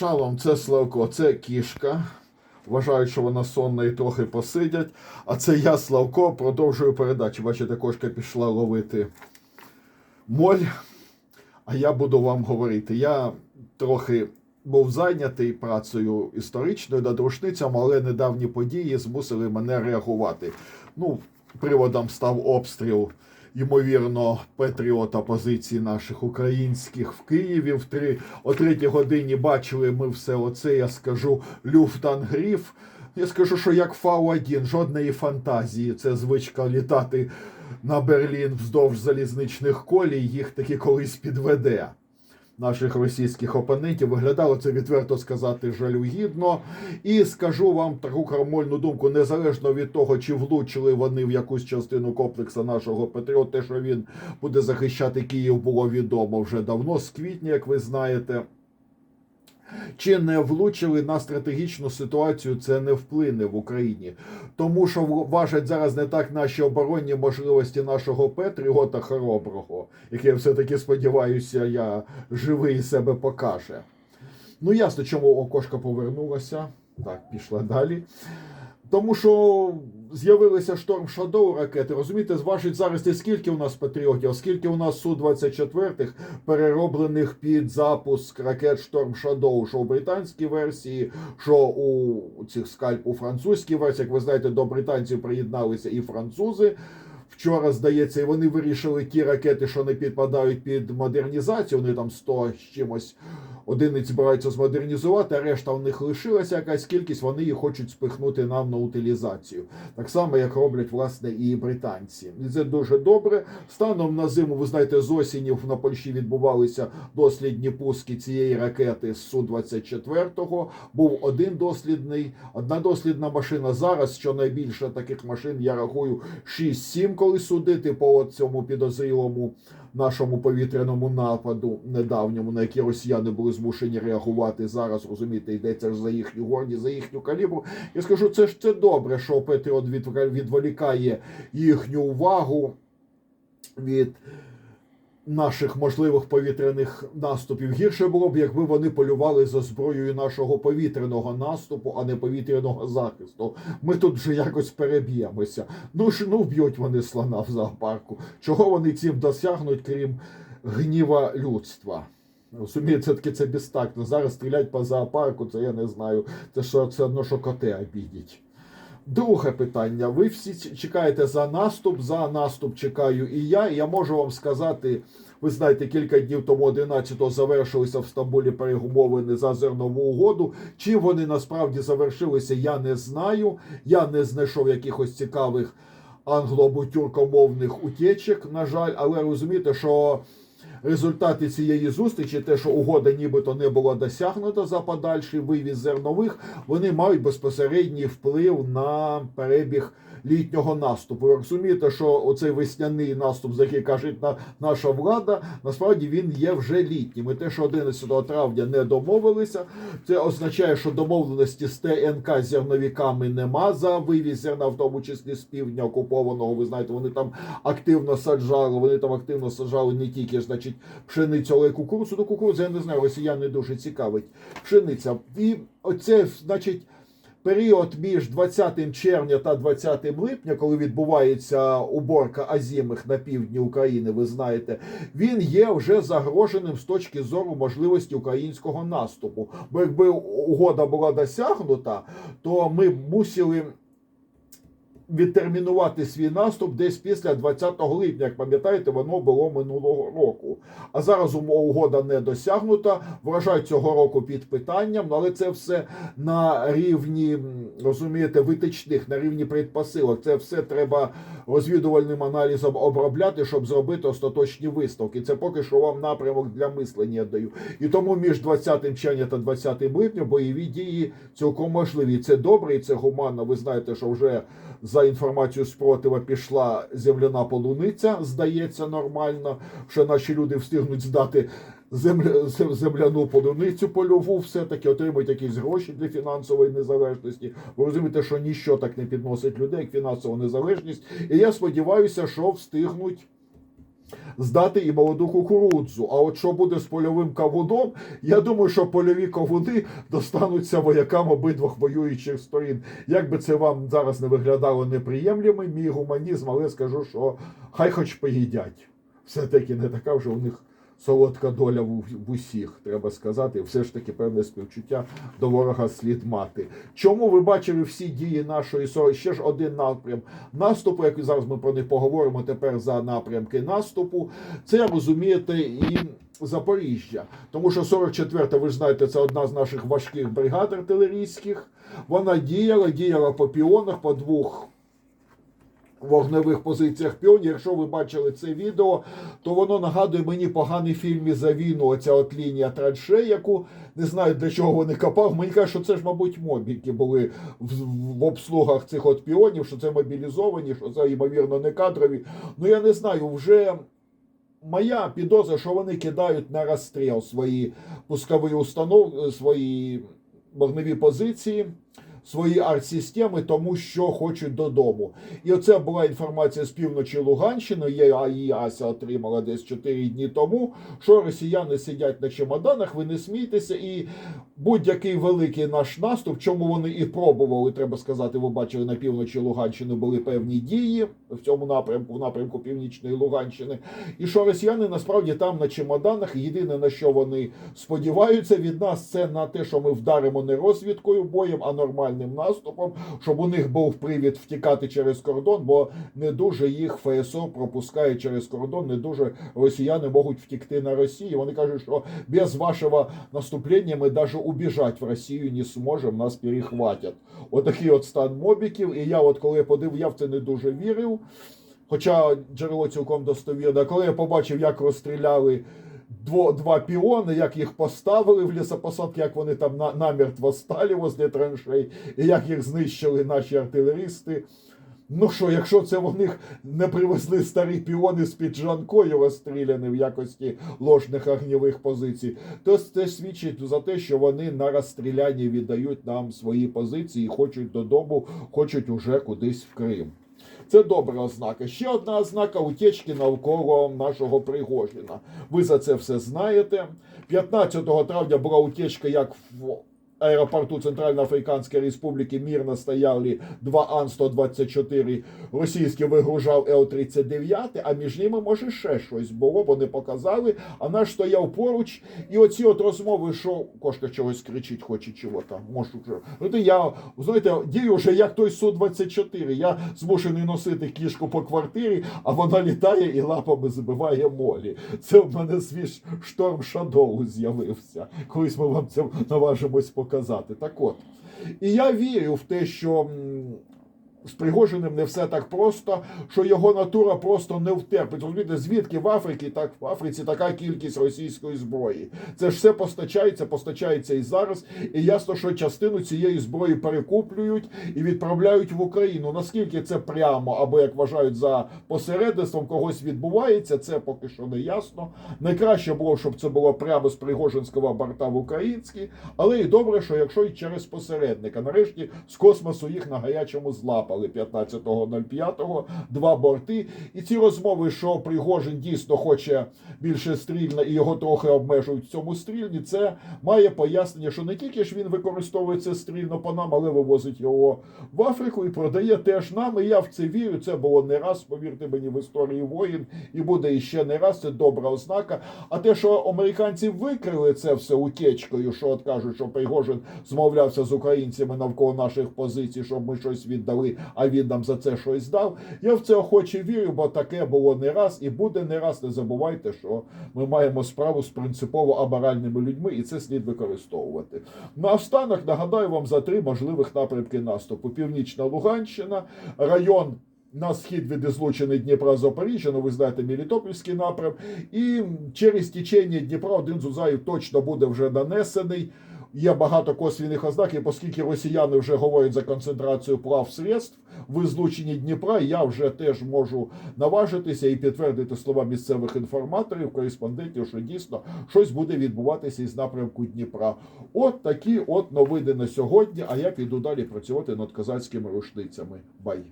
Шалом, це Славко, це кішка. Вважають, що вона сонна і трохи посидять. А це я, Славко, продовжую передачу. Бачите, кошка пішла ловити моль. А я буду вам говорити. Я трохи був зайнятий працею історичною над рушницями, але недавні події змусили мене реагувати. Ну, приводом став обстріл, ймовірно, патріота позиції наших українських в Києві. В три, о третій годині бачили ми все оце, я скажу, люфтангріф. Я скажу, що як Фау-1, жодної фантазії. Це звичка літати на Берлін вздовж залізничних колій, їх таки колись підведе. Наших російських опонентів виглядало це відверто сказати жалюгідно. І скажу вам таку крамольну думку, незалежно від того, чи влучили вони в якусь частину комплексу нашого Патріота, що він буде захищати Київ, було відомо вже давно, з квітня, як ви знаєте. Чи не влучили на стратегічну ситуацію, це не вплине в Україні, тому що важать зараз не так наші оборонні можливості нашого Петріота хороброго, який все таки сподіваюся, я живий себе покаже. Ну ясно, чому окошка повернулася. Так, пішла далі. Тому що з'явилися шторм Shadow ракети. Розумієте, зважить зараз те, скільки у нас патріотів, скільки у нас Су-24 перероблених під запуск ракет Шторм Shadow, що у британській версії, що у цих скальп у французькій версії. Як ви знаєте, до британців приєдналися і французи. Вчора, здається, і вони вирішили ті ракети, що не підпадають під модернізацію. Вони там 100 з чимось одиниць збираються змодернізувати, а решта в них лишилася якась кількість, вони її хочуть спихнути нам на утилізацію. Так само, як роблять власне і британці. І це дуже добре. Станом на зиму, ви знаєте, з осені на Польщі відбувалися дослідні пуски цієї ракети з Су-24. Був один дослідний, одна дослідна машина. Зараз щонайбільше таких машин я рахую 6-7, коли судити по цьому підозрілому нашому повітряному нападу недавньому, на який росіяни були змушені реагувати зараз. Розумієте, йдеться ж за їхню гордість, за їхню калібру. Я скажу, це ж це добре, що Петріот відволікає їхню увагу від. Наших можливих повітряних наступів гірше було б, якби вони полювали за зброєю нашого повітряного наступу, а не повітряного захисту. Ми тут вже якось переб'ємося. Ну ж ну вб'ють вони слона в зоопарку. Чого вони цим досягнуть, крім гніва людства? Розумієте, це таки це безтактно. Зараз стрілять по зоопарку, це я не знаю. Це що це одно, що коти обідять. Друге питання. Ви всі чекаєте за наступ. За наступ чекаю і я. Я можу вам сказати, ви знаєте, кілька днів тому 11-го завершилися в Стамбулі перемовини за зернову угоду. Чим вони насправді завершилися, я не знаю. Я не знайшов якихось цікавих англо- або тюркомовних утечок, на жаль, але розумієте, що. Результати цієї зустрічі, те, що угода нібито не була досягнута за подальший вивіз зернових, вони мають безпосередній вплив на перебіг літнього наступу. Ви розумієте, що оцей весняний наступ, за який каже на- наша влада, насправді він є вже літнім. І те, що 11 травня не домовилися, це означає, що домовленості з ТНК з зерновиками нема за вивіз зерна, в тому числі з півдня окупованого. Ви знаєте, вони там активно саджали. Вони там активно саджали не тільки значить пшеницю, але й кукурудзу. До кукурудзи я не знаю, росіян не дуже цікавить пшениця. І оце, значить. Період між 20 червня та 20 липня, коли відбувається уборка азімих на півдні України, ви знаєте, він є вже загроженим з точки зору можливості українського наступу. Бо якби угода була досягнута, то ми б мусили відтермінувати свій наступ десь після 20 липня. Як пам'ятаєте, воно було минулого року. А зараз умо- угода не досягнута. Врожай цього року під питанням, але це все на рівні розумієте витичних, на рівні предпосилок. Це все треба розвідувальним аналізом обробляти, щоб зробити остаточні висновки. Це поки що вам напрямок для мислення даю. І тому між 20 червня та 20 липня бойові дії цілком можливі. Це добре, і це гуманно. Ви знаєте, що вже за інформацією спротива пішла земляна полуниця, здається, нормально. Що наші люди встигнуть здати земля, земляну полуницю польову, все-таки отримують якісь гроші для фінансової незалежності. Ви розумієте, що ніщо так не підносить людей, як фінансова незалежність. І я сподіваюся, що встигнуть здати і молоду кукурудзу. А от що буде з польовим кавуном, я думаю, що польові кавуни достануться воякам обидвох воюючих сторін. Як би це вам зараз не виглядало неприємлими, мій гуманізм, але скажу, що хай хоч поїдять. Все-таки не така вже у них солодка доля в, усіх, треба сказати. Все ж таки певне співчуття до ворога слід мати. Чому ви бачили всі дії нашої СО? Ще ж один напрям наступу, як зараз ми про них поговоримо тепер за напрямки наступу. Це розумієте і. Запоріжжя, тому що 44-та, ви ж знаєте, це одна з наших важких бригад артилерійських. Вона діяла, діяла по піонах, по двох вогневих позиціях піонів. Якщо ви бачили це відео, то воно нагадує мені поганий фільм за війну. Оця от лінія траншей, яку не знаю для чого вони копав. Мені кажуть, що це ж, мабуть, мобіки були в, в обслугах цих от піонів, що це мобілізовані, що це ймовірно не кадрові. Ну я не знаю, вже. Моя підозра, що вони кидають на розстріл свої пускові установки, свої вогневі позиції, свої арт-системи, тому що хочуть додому. І оце була інформація з півночі Луганщини. Я її Ася отримала десь 4 дні тому. Що росіяни сидять на чемоданах, ви не смійтеся, і будь-який великий наш наступ, чому вони і пробували, треба сказати, ви бачили на півночі Луганщини були певні дії в цьому напрямку, в напрямку північної Луганщини. І що росіяни насправді там на чемоданах, єдине на що вони сподіваються від нас, це на те, що ми вдаримо не розвідкою боєм, а нормальним наступом, щоб у них був привід втікати через кордон, бо не дуже їх ФСО пропускає через кордон, не дуже росіяни можуть втікти на Росію. Вони кажуть, що без вашого наступлення ми навіть убіжать в Росію не зможемо, нас перехватять. Отакий от стан мобіків. І я, от коли подив, я в це не дуже вірив. Хоча джерело цілком достовірне. Коли я побачив, як розстріляли дво, два піони, як їх поставили в лісопосадки, як вони там на, намертво стали возле траншей, і як їх знищили наші артилеристи. Ну що, якщо це вони не привезли старі піони з під Жанкою розстріляні в якості ложних огнівих позицій, то це свідчить за те, що вони на розстрілянні віддають нам свої позиції, хочуть додому, хочуть уже кудись в Крим. Це добра ознака. Ще одна ознака утечки навколо нашого Пригожина. Ви за це все знаєте. 15 травня була утечка, як в аеропорту Центральноафриканської Республіки мирно стояли два Ан-124 російські вигружав Л-39, а між ними, може, ще щось було, вони показали, а наш стояв поруч. І оці от розмови, що кошка чогось кричить, хоче чого там, може вже. Я, знаєте, дію вже як той Су-24. Я змушений носити кішку по квартирі, а вона літає і лапами забиває молі. Це в мене свій шторм Шадоу з'явився. Колись ми вам це наважимось показати. Так от. І я вірю в те, що. З Пригожиним не все так просто, що його натура просто не втерпить. Розумієте, звідки в Африці, так в Африці така кількість російської зброї. Це ж все постачається, постачається і зараз. І ясно, що частину цієї зброї перекуплюють і відправляють в Україну. Наскільки це прямо або як вважають за посередництвом когось відбувається, це поки що не ясно. Найкраще було, щоб це було прямо з Пригожинського борта в український, але і добре, що якщо і через посередника. Нарешті з космосу їх на гарячому злапали 15.05, два борти. І ці розмови, що Пригожин дійсно хоче більше стрільно і його трохи обмежують в цьому стрільні, це має пояснення, що не тільки ж він використовує це стрільно по нам, але вивозить його в Африку і продає теж нам. І я в це вірю. Це було не раз, повірте мені, в історії воїн, і буде іще не раз. Це добра ознака. А те, що американці викрили це все утечкою, що от кажуть, що Пригожин змовлявся з українцями навколо наших позицій, щоб ми щось віддали, а він нам за це щось дав. Я в це охоче вірю, бо таке було не раз і буде не раз. Не забувайте, що ми маємо справу з принципово аморальними людьми, і це слід використовувати. Наостанок нагадаю вам за три можливих напрямки наступу: Північна Луганщина, район. На схід від злучений Дніпра Запоріжжя, ну ви знаєте, Мелітопольський напрям, і через течення Дніпра один Зузаїв точно буде вже нанесений. Є багато косвіних ознак, і оскільки росіяни вже говорять за концентрацію плав средств в злученні Дніпра, я вже теж можу наважитися і підтвердити слова місцевих інформаторів, кореспондентів, що дійсно щось буде відбуватися із напрямку Дніпра. От такі от новини на сьогодні. А я піду далі працювати над козацькими рушницями. Бай.